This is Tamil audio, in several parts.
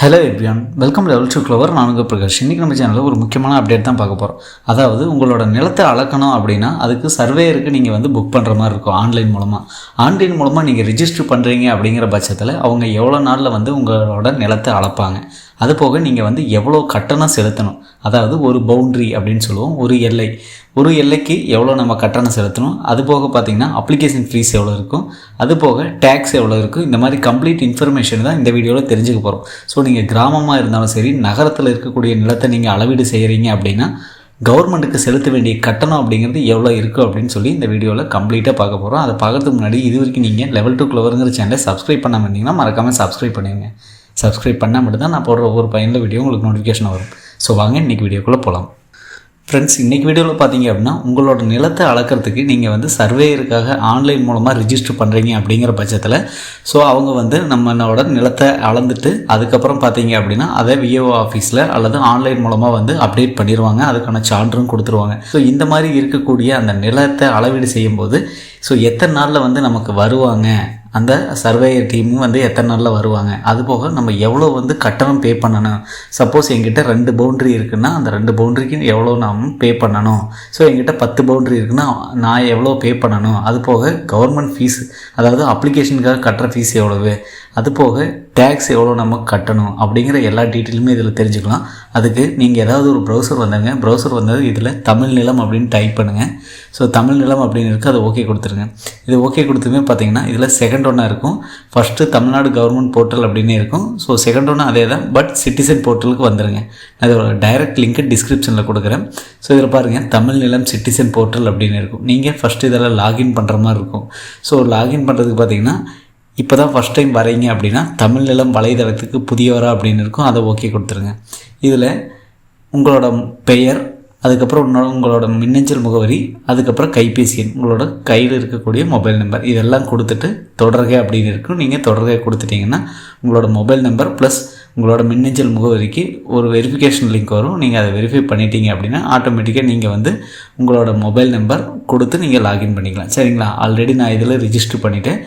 Hello everyone welcome level to clever நானுங்க பிரகாஷ். இன்றைக்கி நம்ம சேனலில் ஒரு முக்கியமான அப்டேட் தான் பார்க்க போகிறோம் அதாவது உங்களோட நிலத்தை அளக்கணும் அப்படின்னா அதுக்கு சர்வேயருக்கு நீங்கள் வந்து புக் பண்ணுற மாதிரி இருக்கும் ஆன்லைன் மூலமாக ஆன்லைன் மூலமாக நீங்கள் ரிஜிஸ்டர் பண்ணுறீங்க அப்படிங்கிற பட்சத்தில் அவங்க எவ்வளோ நாளில் வந்து உங்களோட நிலத்தை அளப்பாங்க? அது போக நீங்கள் வந்து எவ்வளோ கட்டணம் செலுத்தணும். அதாவது ஒரு பவுண்ட்ரி அப்படின்னு சொல்லுவோம் ஒரு எல்லை. ஒரு எல்லைக்கு எவ்வளோ நம்ம கட்டணம் செலுத்தணும். அது போக பார்த்தீங்கன்னா அப்ளிகேஷன் ஃபீஸ் எவ்வளோ இருக்கும். அது போக டேக்ஸ் எவ்வளோ இருக்கும். இந்த மாதிரி கம்ப்ளீட் இன்ஃபர்மேஷன் தான் இந்த வீடியோவில் தெரிஞ்சுக்க போகிறோம் ஸோ நீங்கள் கிராமமாக இருந்தாலும் சரி நகரத்தில் இருக்கக்கூடிய நிலத்தை நீங்கள் அளவீடு செய்கிறீங்க அப்படின்னா கவர்மெண்ட்டுக்கு செலுத்த வேண்டிய கட்டணம் அப்படிங்கிறது எவ்வளோ இருக்குது அப்படின்னு சொல்லி இந்த வீடியோவில் கம்ப்ளீட்டாக பார்க்க போகிறோம் அதை பார்க்கறதுக்கு முன்னாடி இது வரைக்கும் நீங்கள் லெவல் டூ க்ளவருங்கிற சேனலை சப்ஸ்கிரைப் பண்ணாமல் இருந்தீங்கன்னா மறக்காமல் சப்ஸ்கிரைப் பண்ணிடுங்க. சப்ஸ்கிரைப் பண்ணால் மட்டும்தான் நான் போடுற ஒவ்வொரு பயனில் வீடியோ உங்களுக்கு நோட்டிஃபிகேஷன் வரும். ஸோ வாங்க இன்றைக்கி வீடியோக்குள்ளே போகலாம் ஃப்ரெண்ட்ஸ் இன்றைக்கி வீடியோவில் பார்த்தீங்க அப்படின்னா உங்களோட நிலத்தை அளக்கிறதுக்கு நீங்கள் வந்து சர்வேயருக்காக ஆன்லைன் மூலமாக ரிஜிஸ்டர் பண்ணுறீங்க அப்படிங்கிற பட்சத்தில் ஸோ அவங்க வந்து நம்மளோட நிலத்தை அளந்துட்டு அதுக்கப்புறம் பார்த்தீங்க அப்படின்னா அதை விஓ ஆஃபீஸில் அல்லது ஆன்லைன் மூலமாக வந்து அப்டேட் பண்ணிடுவாங்க அதுக்கான சான்றும் கொடுத்துருவாங்க. ஸோ இந்த மாதிரி இருக்கக்கூடிய அந்த நிலத்தை அளவீடு செய்யும்போது ஸோ எத்தனை நாளில் வந்து நமக்கு வருவாங்க அந்த சர்வேயர் டீமும் வந்து எத்தனை நாளில் வருவாங்க? அது போக நம்ம எவ்வளோ வந்து கட்டணம் பே பண்ணணும்? சப்போஸ் எங்கிட்ட ரெண்டு பவுண்ட்ரி இருக்குன்னா அந்த ரெண்டு பவுண்ட்ரிக்கு எவ்வளோ நாம் பே பண்ணணும்? ஸோ எங்கிட்ட பத்து பவுண்ட்ரி இருக்குன்னா நான் எவ்வளோ பே பண்ணணும்? அது போக கவர்மெண்ட் ஃபீஸ் அதாவது அப்ளிகேஷனுக்காக கட்டுற ஃபீஸ் எவ்வளவு? அது போக டேக்ஸ் எவ்வளோ நம்ம கட்டணும் அப்படிங்கிற எல்லா டீட்டெயிலுமே இதில் தெரிஞ்சுக்கலாம். அதுக்கு நீங்கள் ஏதாவது ஒரு ப்ரௌசர் வந்தாங்க ப்ரௌசர் வந்தது இதில் தமிழ் நிலம் அப்படின்னு டைப் பண்ணுங்கள் ஸோ தமிழ் நிலம் அப்படின்னு இருக்குது அதை ஓகே கொடுத்துருங்க. இது ஓகே கொடுத்துமே பார்த்தீங்கன்னா இதில் செகண்ட் ஒன்னாக இருக்கும். ஃபஸ்ட்டு தமிழ்நாடு கவர்மெண்ட் போர்ட்டல் அப்படின்னு இருக்கும். ஸோ செகண்ட் ஒன்று அதே தான் பட் சிட்டிசன் போர்ட்டலுக்கு வந்துடுங்க அதோட டைரக்ட் லிங்க்கு டிஸ்கிரிப்ஷனில் கொடுக்குறேன். ஸோ இதில் பாருங்கள் தமிழ் நிலம் சிட்டிசன் போர்ட்டல் அப்படின்னு இருக்கும். நீங்கள் ஃபஸ்ட்டு இதெல்லாம் லாகின் பண்ணுற மாதிரி இருக்கும். ஸோ லாகின் பண்ணுறதுக்கு பார்த்தீங்கன்னா இப்போ தான் ஃபஸ்ட் டைம் வரீங்க அப்படின்னா தமிழ் நிலம் வலைதளத்துக்கு புதியவரா அப்படின்னு இருக்கும் அதை ஓகே கொடுத்துருங்க. இதில் உங்களோட பெயர் அதுக்கப்புறம் உன்னோட உங்களோட மின்னஞ்சல் முகவரி அதுக்கப்புறம் கைபேசி எண் உங்களோட கையில் இருக்கக்கூடிய மொபைல் நம்பர் இதெல்லாம் கொடுத்துட்டு தொடர்க அப்படின்னு இருக்கும். நீங்கள் தொடர்கை கொடுத்துட்டிங்கன்னா உங்களோட மொபைல் நம்பர் ப்ளஸ் உங்களோட மின்னஞ்சல் முகவரிக்கு ஒரு வெரிஃபிகேஷன் லிங்க் வரும். நீங்கள் அதை வெரிஃபை பண்ணிட்டீங்க அப்படின்னா ஆட்டோமேட்டிக்காக நீங்கள் வந்து உங்களோட மொபைல் நம்பர் கொடுத்து நீங்கள் லாகின் பண்ணிக்கலாம். சரிங்களா? ஆல்ரெடி நான் இதில் ரிஜிஸ்டர் பண்ணிவிட்டேன்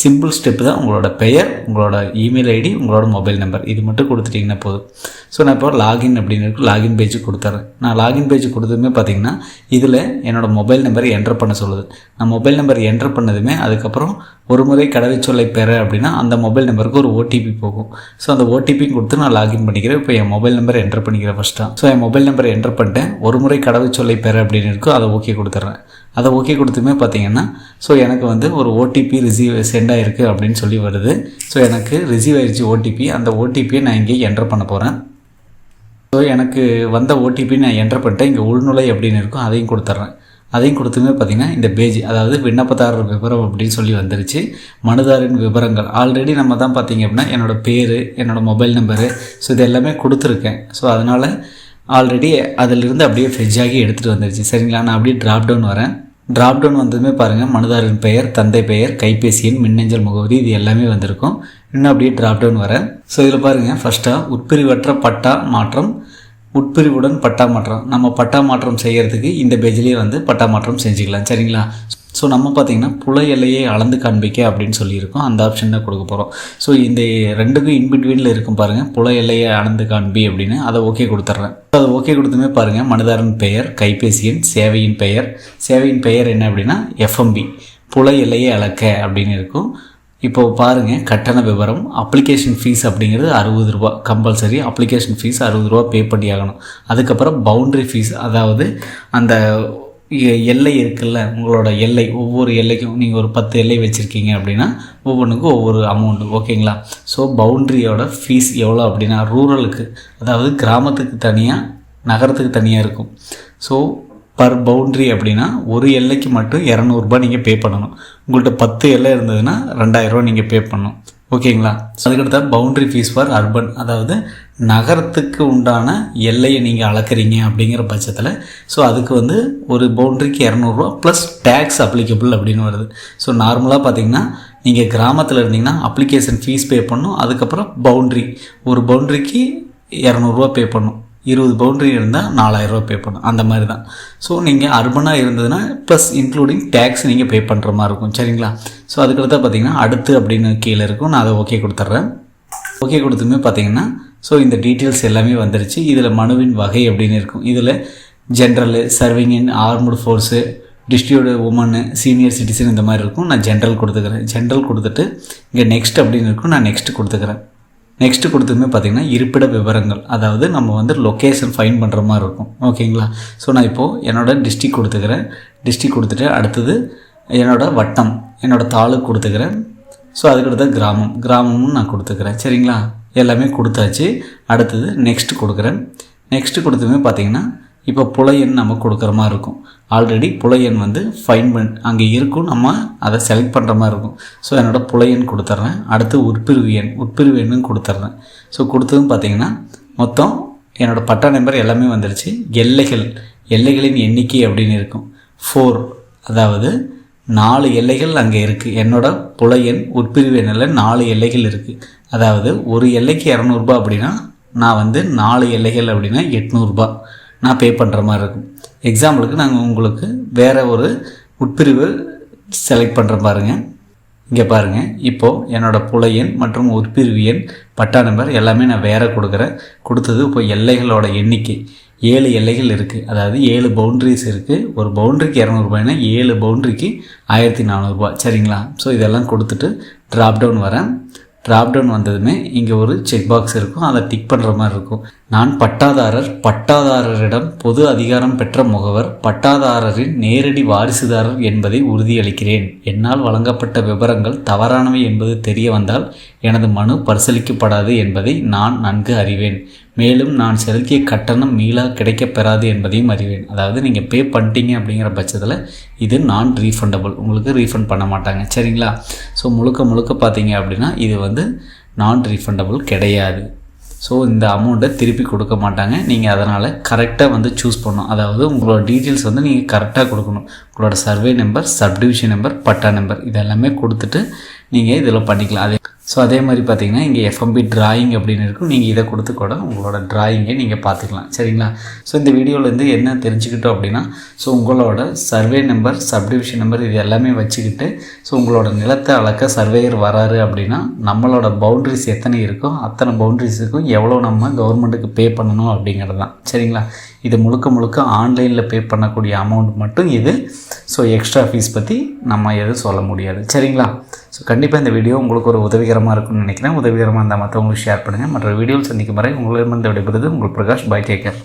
சிம்பிள் ஸ்டெப் தான். உங்களோட பெயர் உங்களோட இமெயில் ஐடி உங்களோட மொபைல் நம்பர் இது மட்டும் கொடுத்துட்டிங்கன்னா போதும். ஸோ நான் இப்போ லாகின் அப்படின்னு இருக்கு. லாகின் பேஜ் கொடுத்துட்றேன் நான் லாகின் பேஜ் கொடுத்ததுமே பார்த்தீங்கன்னா இதில் என்னோடய மொபைல் நம்பர் என்டர் பண்ண சொல்லுது. நான் மொபைல் நம்பர் என்டர் பண்ணதுமே அதுக்கப்புறம் ஒரு முறை கடவுச்சொல்லை பெற அப்படின்னா அந்த மொபைல் நம்பருக்கு ஒரு ஓடிபி போகும். ஸோ அந்த ஓடிபி கொடுத்து நான் லாகின் பண்ணிக்கிறேன். இப்போ என் மொபைல் நம்பர் என்டர் பண்ணிக்கிறேன் ஃபஸ்ட்டாக ஸோ என் மொபைல் நம்பர் என்டர் பண்ணிட்டேன். ஒரு முறை கடவுச்சொல்லை பெற அப்படின்னு இருக்கும் அதை ஓகே கொடுத்துட்றேன். அதை ஓகே கொடுத்துமே பார்த்தீங்கன்னா ஸோ எனக்கு வந்து ஒரு ஓடிபி ரிசீவ் சென்ட் ஆயிருக்கு அப்படின்னு சொல்லி வருது. ஸோ எனக்கு ரிசீவ் ஆயிடுச்சு ஓடிபி அந்த ஓடிபியை நான் இங்கே என்டர் பண்ண போகிறேன் ஸோ எனக்கு வந்த ஓடிபி நான் என்டர் பண்ணிட்டேன். இங்கே உள்நுழை அப்படின்னு இருக்கும் அதையும் கொடுத்துட்றேன். அதையும் கொடுத்துமே பார்த்திங்கன்னா இந்த பேஜ் அதாவது விண்ணப்பதாரர் விவரம் அப்படின்னு சொல்லி வந்துருச்சு. மனுதாரின் விவரங்கள். ஆல்ரெடி நம்ம தான் பார்த்திங்க அப்படின்னா என்னோடய பேர் என்னோடய மொபைல் நம்பரு ஸோ இது எல்லாமே கொடுத்துருக்கேன். ஸோ அதனால் ஆல்ரெடி அதிலிருந்து அப்படியே ஃப்ரிட்ஜ் ஆகி எடுத்துகிட்டு வந்துருச்சு. சரிங்களா? நான் அப்படியே ட்ராப் டவுன் வரேன். ட்ராப் டவுன் வந்ததுமே பாருங்கள் மனுதாரின் பெயர் தந்தை பெயர் கைபேசி எண் மின்னஞ்சல் முகவரி இது எல்லாமே வந்திருக்கும். இன்னும் அப்படியே ட்ராப் டவுன் வரேன். ஸோ இதில் பாருங்கள் ஃபஸ்ட்டாக உட்பிரிவற்ற பட்டா மாற்றம் உட்பிரிவுடன் பட்டா மாற்றம். நம்ம பட்டா மாற்றம் செய்கிறதுக்கு இந்த பேஜ்லேயே வந்து பட்டா மாற்றம் செஞ்சுக்கலாம். சரிங்களா? ஸோ நம்ம பார்த்திங்கன்னா புல எல்லையை அளந்து காண்பிக்க அப்படின்னு சொல்லியிருக்கோம். அந்த ஆப்ஷன் தான் கொடுக்க போகிறோம் ஸோ இந்த ரெண்டுக்கும் இன்பிட்வீனில் இருக்கும் பாருங்கள் புல எல்லையை அளந்து காண்பி அப்படின்னு அதை ஓகே கொடுத்துட்றேன். அதை ஓகே கொடுத்துமே பாருங்கள் மனிதாரன் பெயர் கைபேசி எண் சேவையின் பெயர். சேவையின் பெயர் என்ன அப்படின்னா எஃப்எம்பி புல எல்லையை அளக்க அப்படின்னு இருக்கும். இப்போது பாருங்கள் கட்டண விவரம் அப்ளிகேஷன் ஃபீஸ் அப்படிங்கிறது அறுபது ரூபா கம்பல்சரி அப்ளிகேஷன் ஃபீஸ் அறுபது ரூபா பே பண்ணி ஆகணும். அதுக்கப்புறம் பவுண்ட்ரி ஃபீஸ் அதாவது அந்த எல்லை இருக்குல்ல உங்களோட எல்லை ஒவ்வொரு எல்லைக்கும் நீங்கள் ஒரு பத்து எல்லை வச்சுருக்கீங்க அப்படின்னா ஒவ்வொன்றுக்கும் ஒவ்வொரு அமௌண்ட்டு ஓகேங்களா ஸோ பவுண்ட்ரியோட ஃபீஸ் எவ்வளோ அப்படின்னா ரூரலுக்கு அதாவது கிராமத்துக்கு தனியாக நகரத்துக்கு தனியாக இருக்கும். ஸோ பர் பவுண்ட்ரி அப்படின்னா ஒரு எல்லைக்கு மட்டும் இரநூறுபா நீங்கள் பே பண்ணணும். உங்கள்கிட்ட பத்து எல்லை இருந்ததுன்னா ரெண்டாயிரரூபா நீங்கள் பே பண்ணணும். ஓகேங்களா? அதுக்கடுத்த பவுண்ட்ரி ஃபீஸ் ஃபார் அர்பன் அதாவது நகரத்துக்கு உண்டான எல்லையை நீங்கள் அளக்குறீங்க அப்படிங்கிற பட்சத்தில் ஸோ அதுக்கு வந்து ஒரு பவுண்ட்ரிக்கு இரநூறுவா ப்ளஸ் டேக்ஸ் அப்ளிகபிள் அப்படின்னு வருது. ஸோ நார்மலாக பார்த்தீங்கன்னா நீங்கள் கிராமத்தில் இருந்தீங்கன்னா அப்ளிகேஷன் ஃபீஸ் பே பண்ணணும். அதுக்கப்புறம் பவுண்ட்ரி ஒரு பவுண்ட்ரிக்கு இரநூறுவா பே பண்ணணும். இருபது பவுண்ட்ரி இருந்தால் நாலாயிரரூவா பே பண்ணும் அந்த மாதிரி தான் ஸோ நீங்கள் அர்பனாக இருந்ததுன்னா ப்ளஸ் இன்க்ளூடிங் டேக்ஸ் நீங்கள் பே பண்ணுற மாதிரி இருக்கும். சரிங்களா? ஸோ அதுக்கடுத்து பார்த்தீங்கன்னா அடுத்து அப்படின்னு கீழே இருக்கும். நான் அதை ஓகே கொடுத்துட்றேன் ஓகே கொடுத்துமே பார்த்தீங்கன்னா ஸோ இந்த டீட்டெயில்ஸ் எல்லாமே வந்துருச்சு. இதில் மனுவின் வகை அப்படின்னு இருக்கும். இதில் general serving in armed forces destitute women senior citizen இந்த மாதிரி இருக்கும். நான் ஜென்ரல் கொடுத்துக்கிறேன். ஜென்ரல் கொடுத்துட்டு இங்கே நெக்ஸ்ட் அப்படின்னு இருக்கும். நான் நெக்ஸ்ட் கொடுத்துக்கிறேன். நெக்ஸ்ட்டு கொடுத்துமே பார்த்திங்கன்னா இருப்பிட விவரங்கள். அதாவது நம்ம வந்து லொக்கேஷன் ஃபைன் பண்ணுற மாதிரி இருக்கும். ஓகேங்களா ஸோ நான் இப்போது என்னோடய டிஸ்ட்ரிக் கொடுத்துக்கிறேன். டிஸ்ட்ரிக் கொடுத்துட்டு அடுத்தது என்னோடய வட்டம் என்னோடய தாலுக்கு கொடுத்துக்கிறேன். ஸோ அதுக்கடுத்து கிராமம். கிராமமும் நான் கொடுத்துக்கிறேன். சரிங்களா? எல்லாமே கொடுத்தாச்சு. அடுத்தது நெக்ஸ்ட் கொடுக்குறேன். நெக்ஸ்ட்டு கொடுத்துமே பார்த்திங்கன்னா இப்போ புலையன் நம்ம கொடுக்குற மாதிரி இருக்கும். ஆல்ரெடி புலையன் வந்து ஃபைன் பண் அங்கே இருக்கும் நம்ம அதை செலக்ட் பண்ணுற மாதிரி இருக்கும். ஸோ என்னோடய புலையன் கொடுத்துட்றேன் அடுத்து உட்பிரிவு எண் உட்பிரிவு எண்ணும் கொடுத்துட்றேன் ஸோ கொடுத்ததும் பார்த்தீங்கன்னா மொத்தம் என்னோடய பட்டா நம்பர் எல்லாமே வந்துடுச்சு எல்லைகள் எல்லைகளின் எண்ணிக்கை அப்படின்னு இருக்கும். ஃபோர் அதாவது நாலு எல்லைகள் அங்கே இருக்குது என்னோட புலையன் உட்பிரிவு எண்ணில் நாலு எல்லைகள் இருக்குது அதாவது ஒரு எல்லைக்கு இரநூறுபா அப்படின்னா நான் வந்து நாலு எல்லைகள் அப்படின்னா எட்நூறுபா நான் பே பண்ணுற மாதிரி இருக்கும். எக்ஸாம்பிளுக்கு நாங்கள் உங்களுக்கு வேறு ஒரு உட்பிரிவு செலக்ட் பண்ணுற பாருங்க. இங்கே பாருங்கள் இப்போது என்னோடய புல எண் மற்றும் உட்பிரிவு எண் பட்டா நம்பர் எல்லாமே நான் வேறு கொடுக்குறேன். கொடுத்தது இப்போ எல்லைகளோட எண்ணிக்கை. ஏழு எல்லைகள் இருக்குது அதாவது ஏழு பவுண்ட்ரிஸ் இருக்குது ஒரு பவுண்ட்ரிக்கு இரநூறுபாய்னா ஏழு பவுண்ட்ரிக்கு ஆயிரத்தி நானூறுரூபா சரிங்களா? ஸோ இதெல்லாம் கொடுத்துட்டு ட்ராப் டவுன் வரேன். ட்ராப்டவுன் வந்ததுமே இங்கே ஒரு செக் பாக்ஸ் இருக்கும். அதை டிக் பண்ணுற மாதிரி இருக்கும். நான் பட்டாதாரர் பட்டாதாரரிடம் பொது அதிகாரம் பெற்ற முகவர் பட்டாதாரரின் நேரடி வாரிசுதாரர் என்பதை உறுதியளிக்கிறேன். என்னால் வழங்கப்பட்ட விவரங்கள் தவறானவை என்பது தெரிய வந்தால் எனது மனு பரிசீலிக்கப்படாது என்பதை நான் நன்கு அறிவேன். மேலும் நான் செலுத்திய கட்டணம் மீளாக கிடைக்கப்பெறாது என்பதையும் அறிவேன். அதாவது நீங்கள் பே பண்ணிட்டீங்க அப்படிங்கிற பட்சத்தில் இது நான் ரீஃபண்டபுள் உங்களுக்கு ரீஃபண்ட் பண்ண மாட்டாங்க. சரிங்களா? ஸோ முழுக்க முழுக்க பார்த்தீங்க அப்படின்னா இது வந்து நான் ரீஃபண்டபுள் கிடையாது. ஸோ இந்த அமௌண்ட்டை திருப்பி கொடுக்க மாட்டாங்க. நீங்கள் அதனால் கரெக்டாக வந்து சூஸ் பண்ணணும். அதாவது உங்களோட டீட்டெயில்ஸ் வந்து நீங்கள் கரெக்டாக கொடுக்கணும். உங்களோட survey number subdivision number patta number இதெல்லாமே கொடுத்துட்டு நீங்கள் இதில் பண்ணிக்கலாம். அதே ஸோ அதே மாதிரி பார்த்தீங்கன்னா இங்கே எஃப்எம்பி ட்ராயிங் அப்படின்னு இருக்கும். நீங்கள் இதை கொடுத்து கூட உங்களோட ட்ராயிங்கை நீங்கள் பார்த்துக்கலாம். சரிங்களா? ஸோ இந்த வீடியோவிலேருந்து என்ன தெரிஞ்சுக்கிட்டோம் அப்படின்னா ஸோ உங்களோட சர்வே நம்பர் சப்டிவிஷன் நம்பர் இது எல்லாமே வச்சுக்கிட்டு ஸோ உங்களோட நிலத்தை அளக்க சர்வேயர் வராரு அப்படின்னா நம்மளோட பவுண்ட்ரிஸ் எத்தனை இருக்கோ அத்தனை பவுண்ட்ரிஸுக்கும் எவ்வளோ நம்ம கவர்மெண்ட்டுக்கு பே பண்ணணும் அப்படிங்கிறது தான். சரிங்களா? இது முழுக்க முழுக்க ஆன்லைனில் பே பண்ணக்கூடிய அமௌண்ட் மட்டும் இது. ஸோ எக்ஸ்ட்ரா ஃபீஸ் பற்றி நம்ம எதுவும் சொல்ல முடியாது. சரிங்களா? ஸோ கண்டிப்பாக இந்த வீடியோ உங்களுக்கு ஒரு உதவிகரமாக இருக்கும்னு நினைக்கிறேன். உதவிகரமாக இருந்தால் மற்றவங்களுக்கு ஷேர் பண்ணுங்கள் மற்ற வீடியோவில் சந்திக்கும் வரை உங்களிடமிருந்து விடைபெறுது உங்கள் பிரகாஷ் பை டேக்கர்